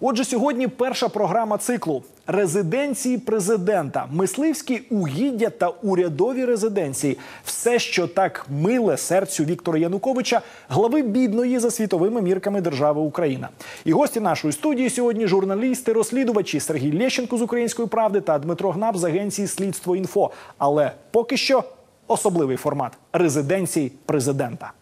Отже, сьогодні перша програма циклу резиденції президента, мисливські угіддя та урядові резиденції все, що так миле серцю Віктора Януковича, глави бідної за світовими мірками держави Україна. І гості нашої студії сьогодні журналісти, розслідувачі Сергій Лещенко з Української правди та Дмитро Гнап з агенції Слідство інфо. Але поки що особливий формат резиденції президента.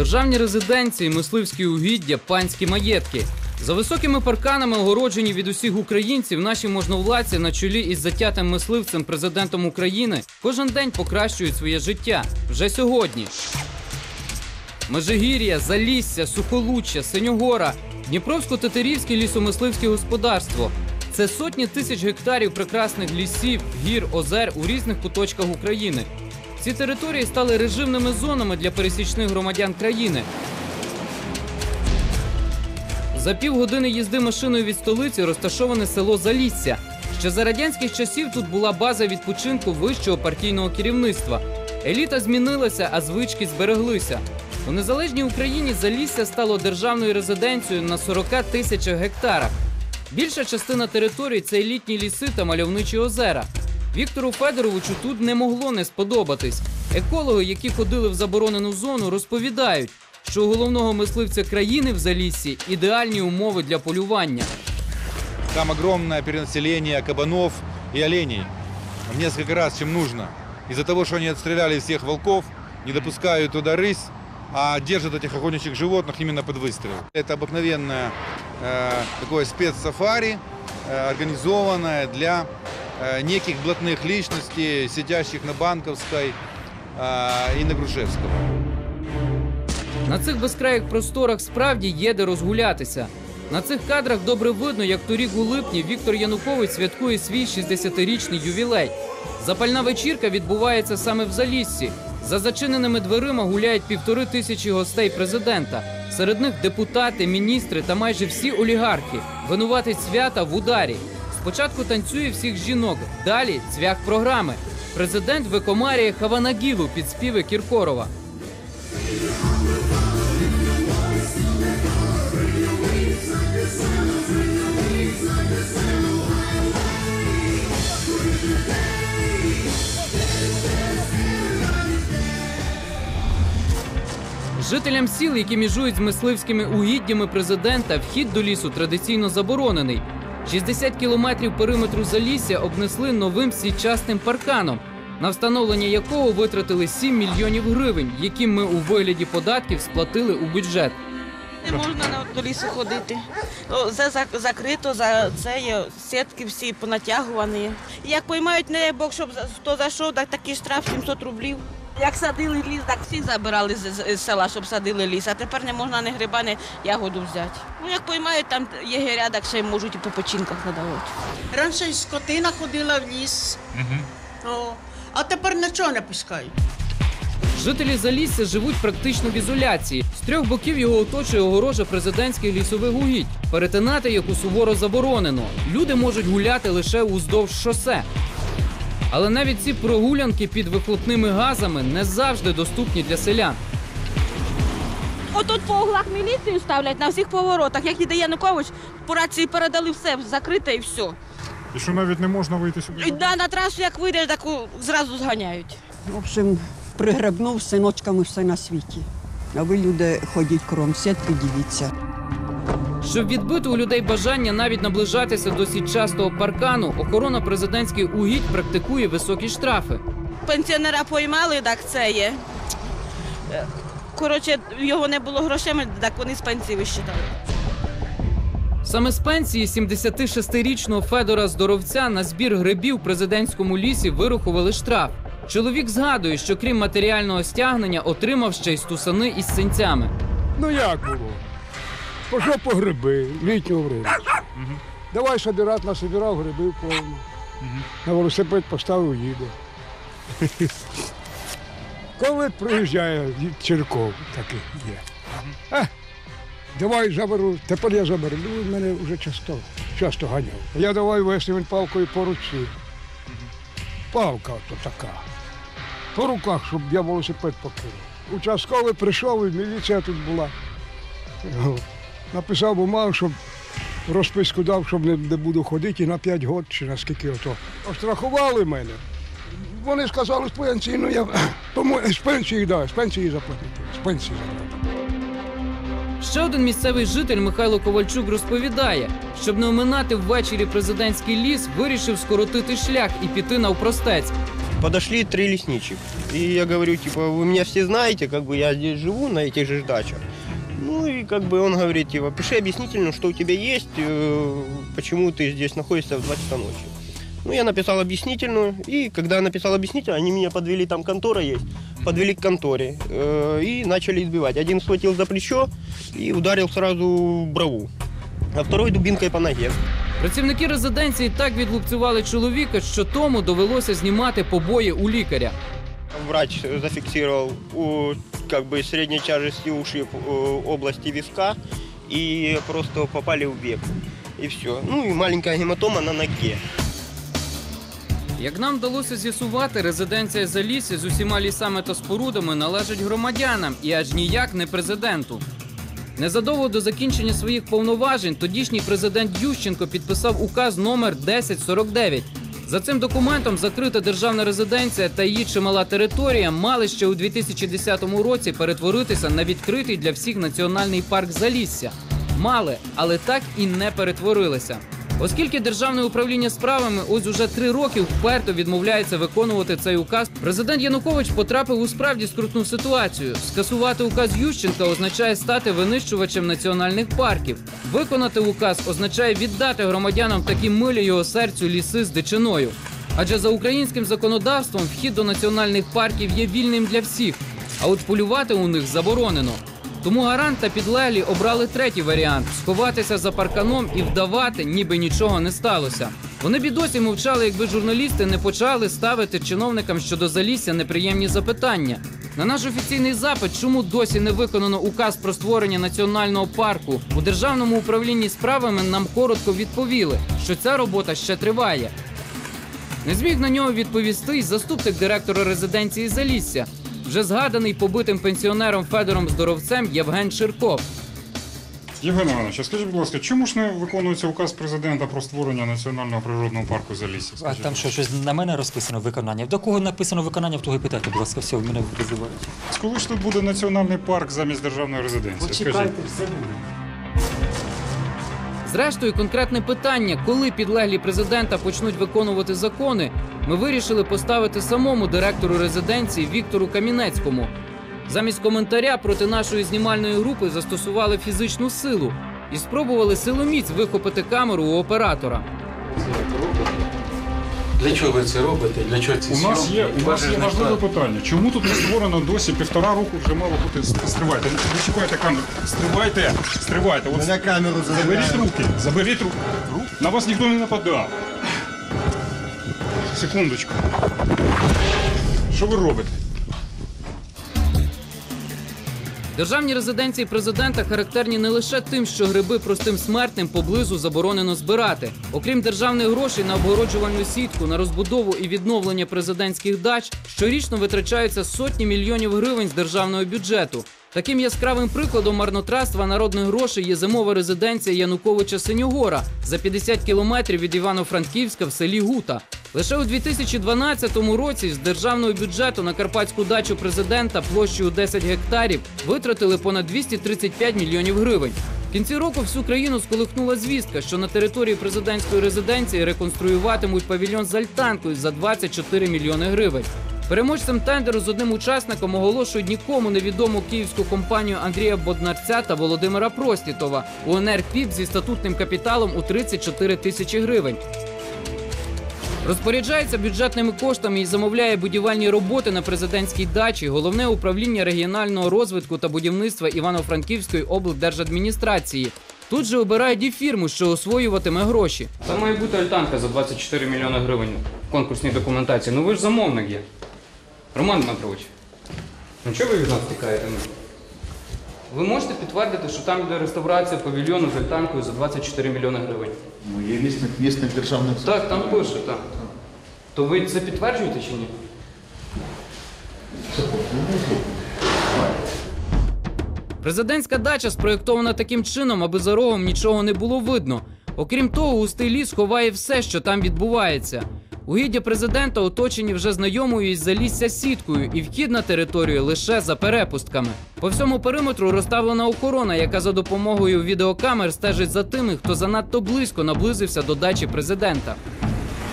Державні резиденції, мисливські угіддя, панські маєтки. За високими парканами, огороджені від усіх українців, наші можновладці на чолі із затятим мисливцем президентом України кожен день покращують своє життя. Вже сьогодні. Межигір'я, Залісся, Сухолуччя, Синьогора, Дніпровсько-Тетерівське лісомисливське господарство. Це сотні тисяч гектарів прекрасних лісів, гір, озер у різних куточках України. Ці території стали режимними зонами для пересічних громадян країни. За півгодини їзди машиною від столиці розташоване село Залісся. Ще за радянських часів тут була база відпочинку вищого партійного керівництва. Еліта змінилася, а звички збереглися. У незалежній Україні Залісся стало державною резиденцією на 40 тисячах гектарах. Більша частина території це елітні ліси та мальовничі озера. Віктору Федоровичу тут не могло не сподобатись. Екологи, які ходили в заборонену зону, розповідають, що у головного мисливця країни в Заліссі ідеальні умови для полювання. Там огромное перенаселение кабанов и оленей. В несколько раз, чем нужно. Из-за того, что они отстреляли всех волков, не допускают туда рысь, а держат этих охотничьих животных именно под выстрел. Это обыкновенное э, такое спецсафари, э, организованное для э, неких блатных личностей, сидящих на Банковской э, и на Грушевского. На цих безкраїх просторах справді є де розгулятися. На цих кадрах добре видно, як торік у липні Віктор Янукович святкує свій 60-річний ювілей. Запальна вечірка відбувається саме в Заліссі. За зачиненими дверима гуляють півтори тисячі гостей президента. Серед них депутати, міністри та майже всі олігархи. Винуватить свята в ударі. Спочатку танцює всіх жінок, далі цвях програми. Президент викомарює Хаванагілу під співи Кіркорова. Жителям сіл, які межують з мисливськими угіддями президента, вхід до лісу традиційно заборонений. 60 кілометрів периметру залісся обнесли новим січасним парканом, на встановлення якого витратили 7 мільйонів гривень, які ми у вигляді податків сплатили у бюджет. Не можна на до лісу ходити. Це закрито, за це є сітки всі понатягувані. Як поймають, не Бог, щоб хто зайшов, так такий штраф 700 рублів. Як садили ліс, так всі забирали з, з- з села, щоб садили ліс, а тепер не можна ні гриба, ні ягоду взяти. Ну як поймають, там єгеря, так ще й можуть і по печінках надавати. Раніше скотина ходила в ліс. О, а тепер нічого не пускають. Жителі Залісся живуть практично в ізоляції. З трьох боків його оточує огорожа президентських лісових угідь. Перетинати яку суворо заборонено. Люди можуть гуляти лише уздовж шосе. Але навіть ці прогулянки під вихлопними газами не завжди доступні для селян. Отут по углах міліцію ставлять на всіх поворотах. Як іде Янукович, по рації передали все, закрите і все. І що навіть не можна вийти сюди? І да, на трасу, як вийдеш, так у- зразу зганяють. В общем, пригребнув синочками все на світі. А ви, люди, ходіть кром сітки, дивіться. Щоб відбити у людей бажання навіть наближатися до сітчастого паркану, охорона президентських угідь практикує високі штрафи. Пенсіонера поймали, так це є. Е, Коротше, його не було грошей, так вони з пенсії вищитали. Саме з пенсії 76-річного Федора Здоровця на збір грибів в президентському лісі вирахували штраф. Чоловік згадує, що крім матеріального стягнення отримав ще й стусани із синцями. Ну як було? Пішов по гриби, літнього времени. Давай собирати, насобирав гриби повно. На велосипед поставив їде. Коли приїжджає Черков, такий є. А, давай заберу, тепер я заберу. Ну, він мене вже часто, часто ганяв. Я давай вести він палкою по руці. Палка то така. По руках, щоб я велосипед покинув. Участковий прийшов і міліція тут була О, Написав бумагу, щоб розписку дав, щоб не, не буду ходити і на 5 років чи на скільки ото. Острахували мене. Вони сказали з пенсії, ну я тому з пенсії, да, з пенсії заплатити. З пенсії заплатити. Ще один місцевий житель Михайло Ковальчук розповідає, щоб не оминати ввечері президентський ліс, вирішив скоротити шлях і піти навпростець. Подошли три лесничих. И я говорю, типа, вы меня все знаете, как бы я здесь живу, на этих же дачах. Ну и как бы он говорит, типа, пиши объяснительно, что у тебя есть, э, почему ты здесь находишься в 2 часа ночи. Ну, я написал объяснительную, и когда я написал объяснительную, они меня подвели, там контора есть, подвели к конторе э, и начали избивать. Один схватил за плечо и ударил сразу в брову, а второй дубинкой по ноге. Працівники резиденції так відлупцювали чоловіка, що тому довелося знімати побої у лікаря. Врач зафиксировал у как бы средней тяжести ушиб э, области виска и просто попали в век. И все. Ну и маленькая гематома на ноге. Як нам вдалося з'ясувати, резиденція Залісся з усіма лісами та спорудами належить громадянам і аж ніяк не президенту. Незадовго до закінчення своїх повноважень тодішній президент Ющенко підписав указ номер 1049. За цим документом закрита державна резиденція та її чимала територія мали ще у 2010 році перетворитися на відкритий для всіх національний парк Залісся. Мали, але так і не перетворилися. Оскільки державне управління справами ось уже три роки вперто відмовляється виконувати цей указ, президент Янукович потрапив у справді скрутну ситуацію. Скасувати указ Ющенка означає стати винищувачем національних парків. Виконати указ означає віддати громадянам такі милі його серцю ліси з дичиною. Адже за українським законодавством вхід до національних парків є вільним для всіх, а от полювати у них заборонено. Тому гарант та підлеглі обрали третій варіант сховатися за парканом і вдавати, ніби нічого не сталося. Вони б і досі мовчали, якби журналісти не почали ставити чиновникам щодо залісся неприємні запитання. На наш офіційний запит, чому досі не виконано указ про створення національного парку у державному управлінні справами нам коротко відповіли, що ця робота ще триває. Не зміг на нього відповісти й заступник директора резиденції Залісся, вже згаданий побитим пенсіонером Федором Здоровцем Євген Ширков. Євген Іванович, а скажіть, будь ласка, чому ж не виконується указ президента про створення національного природного парку Залісся? А там що, щось на мене розписано виконання? До кого написано виконання, в того і питайте, будь ласка, все, в мене визивають. коли ж тут буде національний парк замість державної резиденції? Скажіть. все буде. Зрештою, конкретне питання, коли підлеглі президента почнуть виконувати закони, ми вирішили поставити самому директору резиденції Віктору Камінецькому. Замість коментаря проти нашої знімальної групи застосували фізичну силу і спробували силоміць вихопити камеру у оператора. Для чого ви це робите? Для чого ці У нас є, у нас є важливе питання. Чому тут не створено досі півтора року вже мало бути стривайте? Ви чекайте камеру. Стривайте, стривайте. От На камеру заберіть руки, заберіть руки. На вас ніхто не нападав. Секундочку. Що ви робите? Державні резиденції президента характерні не лише тим, що гриби простим смертним поблизу заборонено збирати. Окрім державних грошей на обгороджувальну сітку, на розбудову і відновлення президентських дач, щорічно витрачаються сотні мільйонів гривень з державного бюджету. Таким яскравим прикладом марнотратства народних грошей є зимова резиденція Януковича Синьогора за 50 кілометрів від Івано-Франківська в селі Гута. Лише у 2012 році з державного бюджету на карпатську дачу президента площею 10 гектарів витратили понад 235 мільйонів гривень. В кінці року всю країну сколихнула звістка, що на території президентської резиденції реконструюватимуть павільйон з альтанкою за 24 мільйони гривень. Переможцем тендеру з одним учасником оголошують нікому невідому київську компанію Андрія Боднарця та Володимира Простітова УНР ПІП зі статутним капіталом у 34 тисячі гривень. Розпоряджається бюджетними коштами і замовляє будівельні роботи на президентській дачі головне управління регіонального розвитку та будівництва Івано-Франківської облдержадміністрації. Тут же обирають і фірму, що освоюватиме гроші. Це має бути альтанка за 24 мільйони гривень в конкурсній документації. Ну ви ж замовник є. Роман Дмитрович. Ну чого ви від нас тікаєте? Ви можете підтвердити, що там йде реставрація павільйону з альтанкою за 24 мільйони гривень? Ну, є вісник, вісник державних Так, там пише, так. То ви це підтверджуєте чи ні? Президентська дача спроєктована таким чином, аби за рогом нічого не було видно. Окрім того, густий ліс ховає все, що там відбувається. Угіддя президента оточені вже знайомою із залісся сіткою, і вхід на територію лише за перепустками. По всьому периметру розставлена охорона, яка за допомогою відеокамер стежить за тими, хто занадто близько наблизився до дачі президента.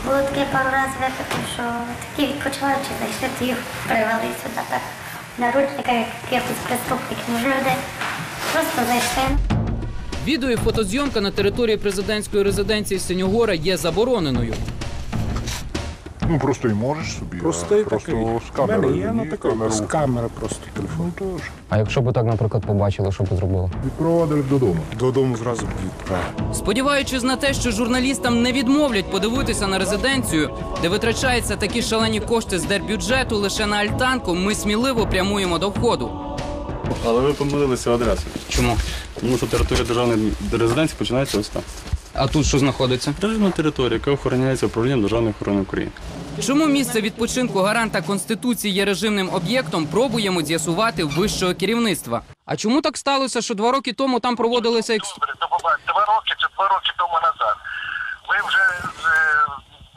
Було таке пару разів випадків, що такі відпочиваючі зайшли, то їх привели сюди так в наручниках якихось преступників. Може люди просто зайшли. Відео і фотозйомка на території президентської резиденції Синьогора є забороненою. Ну просто і можеш собі. Простий а просто такий. з камери. У мене є, ну, ні, камеру. з камери просто телефон. Ну тож. А якщо б так, наприклад, побачили, що б зробили? Відпровадили додому. Додому зразу б відправили. Сподіваючись на те, що журналістам не відмовлять подивитися на резиденцію, де витрачаються такі шалені кошти з держбюджету лише на альтанку, ми сміливо прямуємо до входу. Але ви помилилися адресою. Чому? Тому що територія державної резиденції починається ось там. А тут що знаходиться? Державна територія, яка охороняється управлінням державної охорони України. Чому місце відпочинку гаранта конституції є режимним об'єктом? Пробуємо з'ясувати вищого керівництва. А чому так сталося, що два роки тому там проводилися екс... Два роки це два роки тому назад. Ви вже е,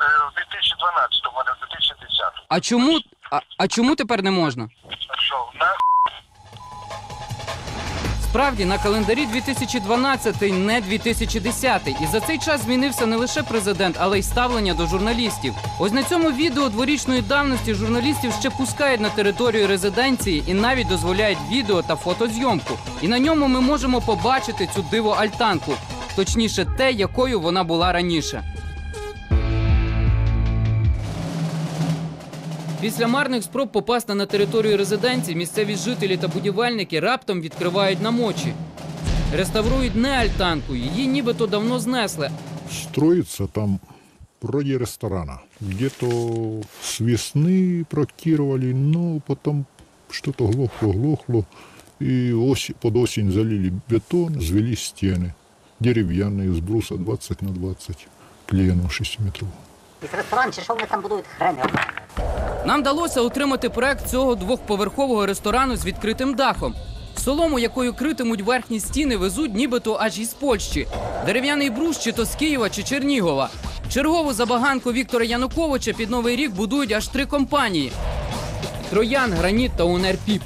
е, в 2012-му, а не в 2010-му. А чому а, а чому тепер не можна? Що, на Справді на календарі 2012, не 2010. І за цей час змінився не лише президент, але й ставлення до журналістів. Ось на цьому відео дворічної давності журналістів ще пускають на територію резиденції і навіть дозволяють відео та фотозйомку. І на ньому ми можемо побачити цю диво альтанку, точніше, те, якою вона була раніше. Після марних спроб попасти на територію резиденції місцеві жителі та будівельники раптом відкривають намочі. Реставрують не альтанку, її нібито давно знесли. Строится там вроде ресторана. Где-то с весны проектировали, но потом что-то глохло-глохло. И ось, под осень залили бетон, звели стены. Деревянные, с бруса 20 на 20, плену 6 метров. Ресторан чи що вони там будують хрен. Нам вдалося отримати проект цього двохповерхового ресторану з відкритим дахом. Солому, якою критимуть верхні стіни, везуть нібито аж із Польщі. Дерев'яний брус чи то з Києва чи Чернігова. Чергову забаганку Віктора Януковича під новий рік будують аж три компанії: Троян, Граніт та Унерпіп.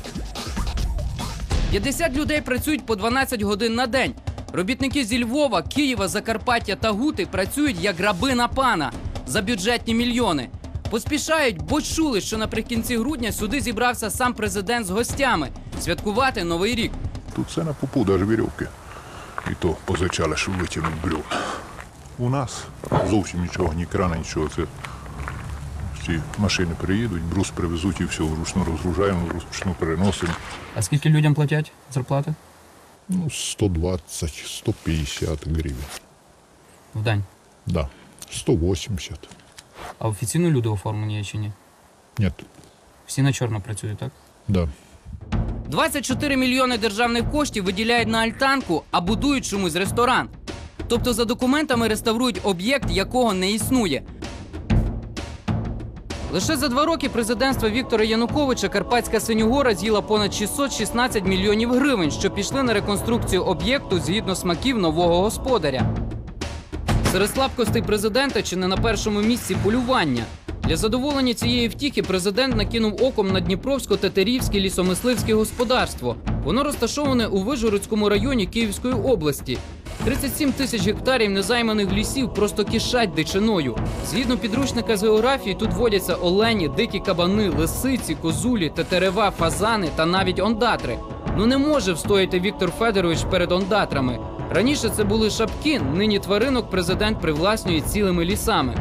50 людей працюють по 12 годин на день. Робітники зі Львова, Києва, Закарпаття та Гути працюють як раби на пана за бюджетні мільйони. Поспішають, бо чули, що наприкінці грудня сюди зібрався сам президент з гостями святкувати новий рік. Тут все на попу, даже веревки. І то позичали, щоб витягнути брюк. У нас зовсім нічого, ні крана, нічого. Це всі машини приїдуть, брус привезуть і все, вручну розгружаємо, вручну переносимо. А скільки людям платять зарплати? Ну, 120-150 гривень. В день. Да. 180. А офіційно люди оформлені є чи ні? Нет. Всі на чорно працюють, так? Да. 24 мільйони державних коштів виділяють на альтанку, а будують чомусь ресторан. Тобто за документами реставрують об'єкт, якого не існує. Лише за два роки президентства Віктора Януковича Карпатська Синьогора з'їла понад 616 мільйонів гривень, що пішли на реконструкцію об'єкту згідно смаків нового господаря. Серед слабкостей президента чи не на першому місці полювання. Для задоволення цієї втіхи президент накинув оком на Дніпровсько-Тетерівське лісомисливське господарство. Воно розташоване у Вижгородському районі Київської області. 37 тисяч гектарів незайманих лісів просто кишать дичиною. Згідно підручника з географії, тут водяться олені, дикі кабани, лисиці, козулі, тетерева, фазани та навіть ондатри. Ну не може встояти Віктор Федорович перед ондатрами. Раніше це були шапки, нині тваринок президент привласнює цілими лісами.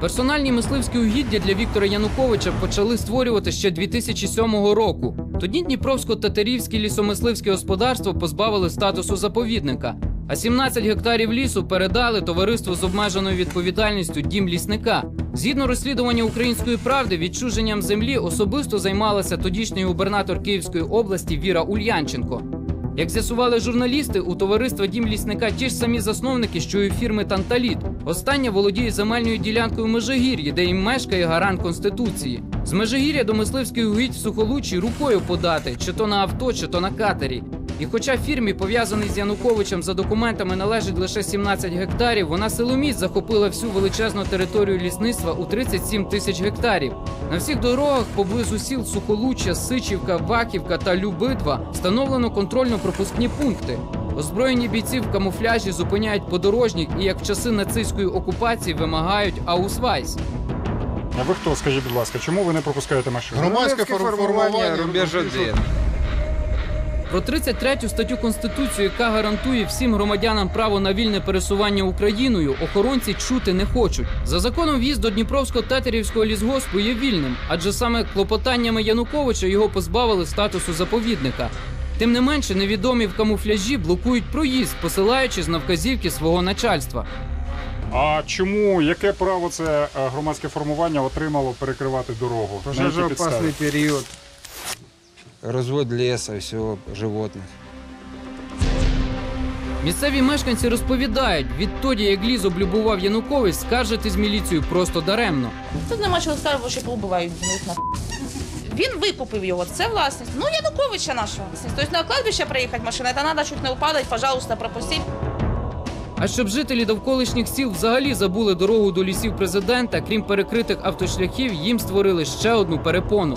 Персональні мисливські угіддя для Віктора Януковича почали створювати ще 2007 року. Тоді Дніпровсько-Татарівське лісомисливське господарство позбавили статусу заповідника, а 17 гектарів лісу передали товариству з обмеженою відповідальністю дім лісника. Згідно розслідування української правди, відчуженням землі особисто займалася тодішній губернатор Київської області Віра Ульянченко. Як з'ясували журналісти, у товариства Дім лісника ті ж самі засновники, що і фірми Танталіт. Остання володіє земельною ділянкою Межигір'ї, де їм мешкає гарант Конституції. З Межигір'я до мисливських угідь в сухолучі рукою подати, чи то на авто, чи то на катері. І хоча фірмі, пов'язаній з Януковичем за документами, належить лише 17 гектарів, вона силоміць захопила всю величезну територію лісництва у 37 тисяч гектарів. На всіх дорогах поблизу сіл Сухолуччя, Сичівка, Ваківка та Любидва встановлено контрольно-пропускні пункти. Озброєні бійці в камуфляжі зупиняють подорожніх і, як в часи нацистської окупації, вимагають аусвайс. А ви хто, скажіть, будь ласка, чому ви не пропускаєте машину? Громадське формування рубеж один. Про 33 статтю Конституції, яка гарантує всім громадянам право на вільне пересування Україною, охоронці чути не хочуть. За законом в'їзд до Дніпровського тетерівського лісгоспу є вільним, адже саме клопотаннями Януковича його позбавили статусу заповідника. Тим не менше, невідомі в камуфляжі блокують проїзд, посилаючись на вказівки свого начальства. А чому, яке право це е, громадське формування отримало перекривати дорогу? Пожежоопасный период. Развод леса, всего животных. Місцеві мешканці розповідають, відтоді як ліс облюбував Янукович, скаржитись міліцію просто даремно. Тут нема чого скаржити, що побувають них на він викупив його, це власність. Ну, Януковича наша власність. Тобто на кладбище приїхати машина, це треба чуть не упадати, пожалуйста, пропустіть. А щоб жителі довколишніх сіл взагалі забули дорогу до лісів президента, крім перекритих автошляхів, їм створили ще одну перепону.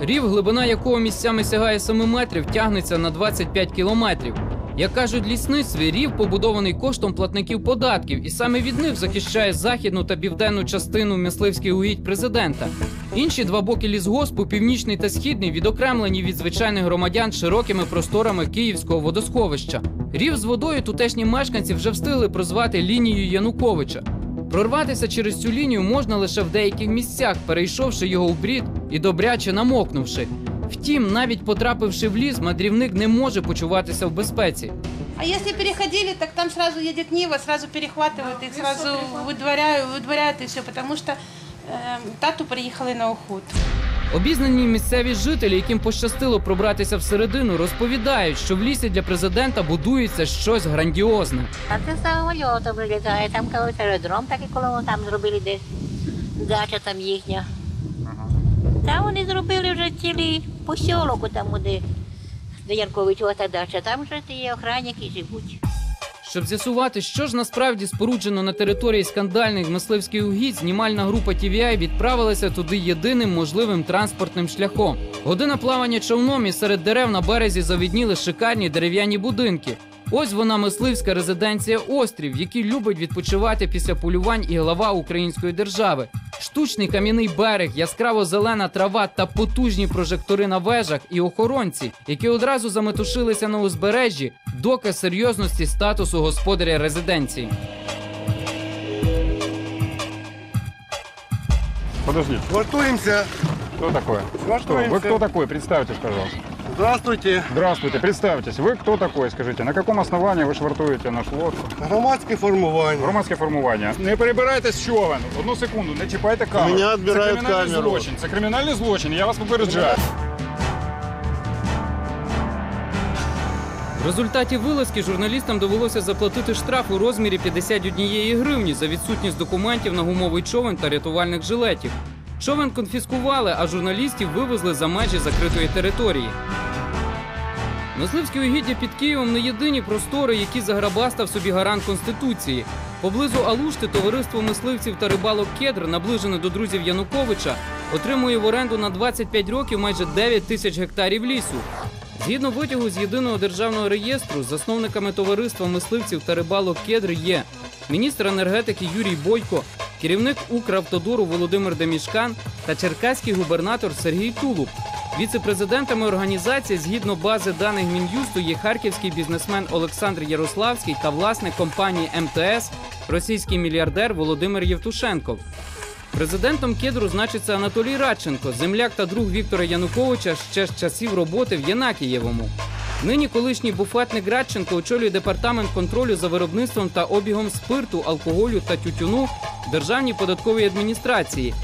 Рів, глибина якого місцями сягає 7 метрів, тягнеться на 25 кілометрів. Як кажуть лісництві, рів побудований коштом платників податків, і саме від них захищає західну та південну частину мисливських угідь президента. Інші два боки лісгоспу, північний та східний, відокремлені від звичайних громадян широкими просторами київського водосховища. Рів з водою тутешні мешканці вже встигли прозвати лінією Януковича. Прорватися через цю лінію можна лише в деяких місцях, перейшовши його у брід і добряче намокнувши. Втім, навіть потрапивши в ліс, мандрівник не може почуватися в безпеці. А если переходили, так там сразу едет Нива, сразу перехватывают их, сразу выдворяют, выдворяют и все, потому что э, тату приїхали на охоту. Обізнані місцеві жителі, яким пощастило пробратися всередину, розповідають, що в лісі для президента будується щось грандіозне. А це самольотом прилітає, там колись аеродром такий коло там зробили десь дача там їхня. Там вони зробили вже цілий посілок, там де, де Янковичова та дача, там вже ті охранники живуть. Щоб з'ясувати, що ж насправді споруджено на території скандальних мисливських угідь, знімальна група TVI відправилася туди єдиним можливим транспортним шляхом. Година плавання човном і серед дерев на березі завідніли шикарні дерев'яні будинки. Ось вона мисливська резиденція Острів, в якій любить відпочивати після полювань і глава української держави. Штучний кам'яний берег, яскраво зелена трава та потужні прожектори на вежах і охоронці, які одразу заметушилися на узбережжі, доказ серйозності статусу господаря резиденції. Подождите. Швартуемся. Кто такой? Что? Вы кто такой? Представьтесь, пожалуйста. Здравствуйте. Здравствуйте, представьтесь. Вы кто такой, скажите? На каком основании ви швартуєте наш лодку? Громадське формування. Громадське формування. Не перебирайте з човен. Одну секунду, не чіпайте камеру. Мене відбирають Це кримінальний камеру. злочин. Це кримінальний злочин, я вас попереджаю. В результаті вилазки журналістам довелося заплатити штраф у розмірі 51 гривні за відсутність документів на гумовий човен та рятувальних жилетів. Човен конфіскували, а журналістів вивезли за межі закритої території. Мисливські угіддя під Києвом не єдині простори, які заграбастав собі гарант Конституції. Поблизу Алушти товариство мисливців та рибалок Кедр, наближене до друзів Януковича, отримує в оренду на 25 років майже 9 тисяч гектарів лісу. Згідно витягу з єдиного державного реєстру, засновниками товариства мисливців та рибалок Кедр є міністр енергетики Юрій Бойко, керівник Укравтодору Володимир Демішкан та черкаський губернатор Сергій Тулуб. Віце-президентами організації, згідно бази даних Мін'юсту, є харківський бізнесмен Олександр Ярославський та власник компанії МТС, російський мільярдер Володимир Євтушенков. Президентом кедру значиться Анатолій Радченко, земляк та друг Віктора Януковича ще з часів роботи в Єнакієвому. Нині колишній буфетник Радченко очолює департамент контролю за виробництвом та обігом спирту, алкоголю та тютюну Державній податковій адміністрації.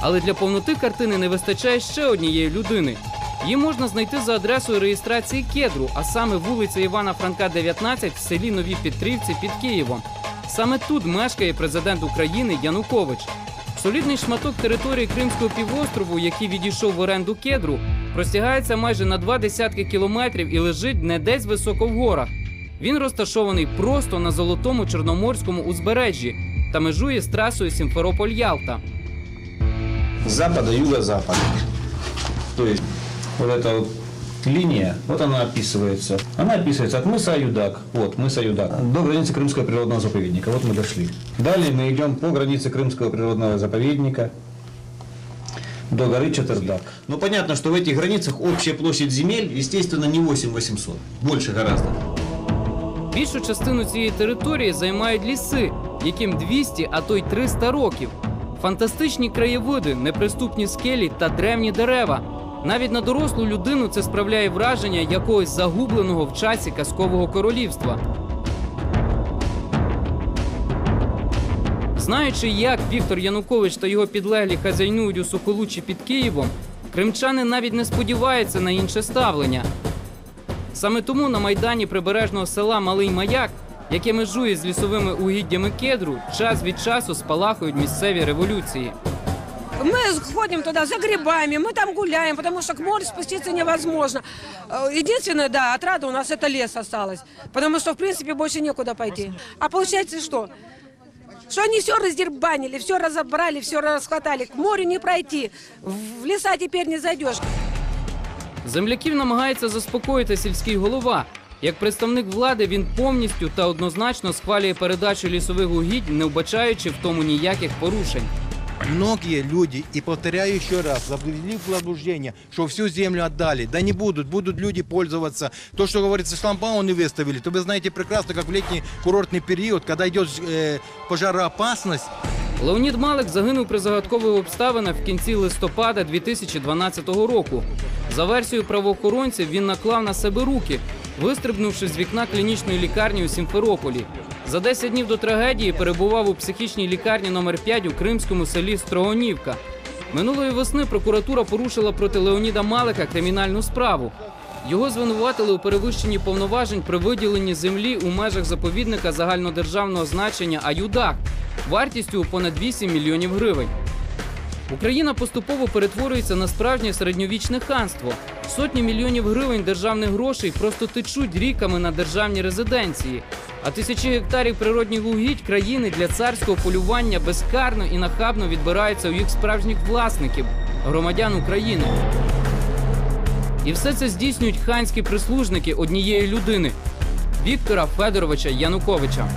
Але для повноти картини не вистачає ще однієї людини. Її можна знайти за адресою реєстрації кедру, а саме вулиця Івана Франка, 19 в селі Нові Петрівці під Києвом. Саме тут мешкає президент України Янукович. Солідний шматок території Кримського півострову, який відійшов в оренду кедру, простягається майже на два десятки кілометрів і лежить не десь високо в горах. Він розташований просто на золотому чорноморському узбережжі та межує з трасою Сімферополь-Ялта с запада, юго-запад. То есть вот эта вот линия, вот она описывается. Она описывается от мыса Аюдак, вот мыса Аюдак, до границы Крымского природного заповедника. Вот мы дошли. Далее мы идем по границе Крымского природного заповедника до горы Чатырдак. Ну понятно, что в этих границах общая площадь земель, естественно, не 8 800, больше гораздо. Більшу частину цієї території займають ліси, яким 200, а то й 300 років. Фантастичні краєвиди, неприступні скелі та древні дерева. Навіть на дорослу людину це справляє враження якогось загубленого в часі казкового королівства. Знаючи, як Віктор Янукович та його підлеглі хазяйнують у Соколучі під Києвом, кримчани навіть не сподіваються на інше ставлення. Саме тому на майдані прибережного села Малий Маяк, яке межує з лісовими угіддями кедру, час від часу спалахують місцеві революції. Мы ходим туда за грибами, мы там гуляем, потому что к морю спуститься невозможно. Э, Единственное, да, отрада у нас это лес осталось, потому что, в принципе, больше некуда пойти. А получается что? Что они все раздербанили, все разобрали, все расхватали. К морю не пройти, в леса теперь не зайдешь. Земляків намагається заспокоїти сільський голова. Як представник влади, він повністю та однозначно схвалює передачу лісових угідь, не вбачаючи в тому ніяких порушень. Многие люди, и повторяю еще раз, завели в заблуждение, что всю землю отдали. Да не будут, будут люди пользоваться. То, что говорится, шламбауны выставили, то вы знаете прекрасно, как в летний курортный период, когда идет э, пожароопасность, Леонід Малик загинув при загадкових обставинах в кінці листопада 2012 року. За версією правоохоронців, він наклав на себе руки, вистрибнувши з вікна клінічної лікарні у Сімферополі. За 10 днів до трагедії перебував у психічній лікарні номер 5 у кримському селі Строгонівка. Минулої весни прокуратура порушила проти Леоніда Малика кримінальну справу. Його звинуватили у перевищенні повноважень при виділенні землі у межах заповідника загальнодержавного значення Аюдак вартістю у понад 8 мільйонів гривень. Україна поступово перетворюється на справжнє середньовічне ханство. Сотні мільйонів гривень державних грошей просто течуть ріками на державні резиденції. А тисячі гектарів природних угідь країни для царського полювання безкарно і нахабно відбираються у їх справжніх власників громадян України. І все це здійснюють ханські прислужники однієї людини Віктора Федоровича Януковича.